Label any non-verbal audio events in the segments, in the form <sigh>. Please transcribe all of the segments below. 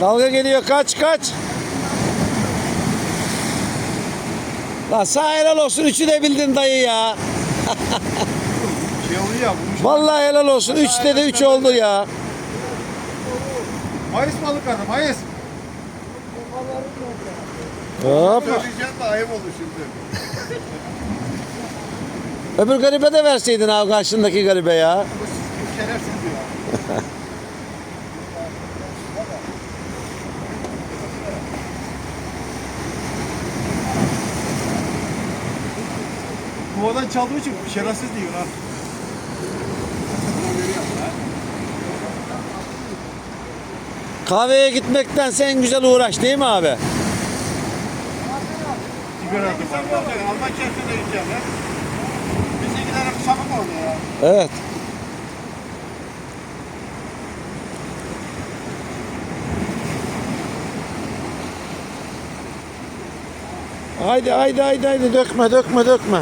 Dalga geliyor kaç kaç. La sağ helal olsun üçü de bildin dayı ya. Şey oluyor ya. Vallahi helal olsun. Üçte de üç oldu ya. Mayıs balıkları Mayıs. Hop. Söyleyeceğim de ayıp oldu şimdi. Öbür garibe de verseydin abi karşındaki garibe ya. Bu şerefsiz diyor. <laughs> Kovadan çaldığı için şerefsiz diyor ha. Kahveye gitmekten sen güzel uğraş değil mi abi? Sigara gideceğim ya. Çabuk oldu ya. Evet. Haydi haydi haydi haydi dökme dökme dökme.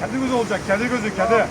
Kedi gözü olacak, kedi gözü, kedi.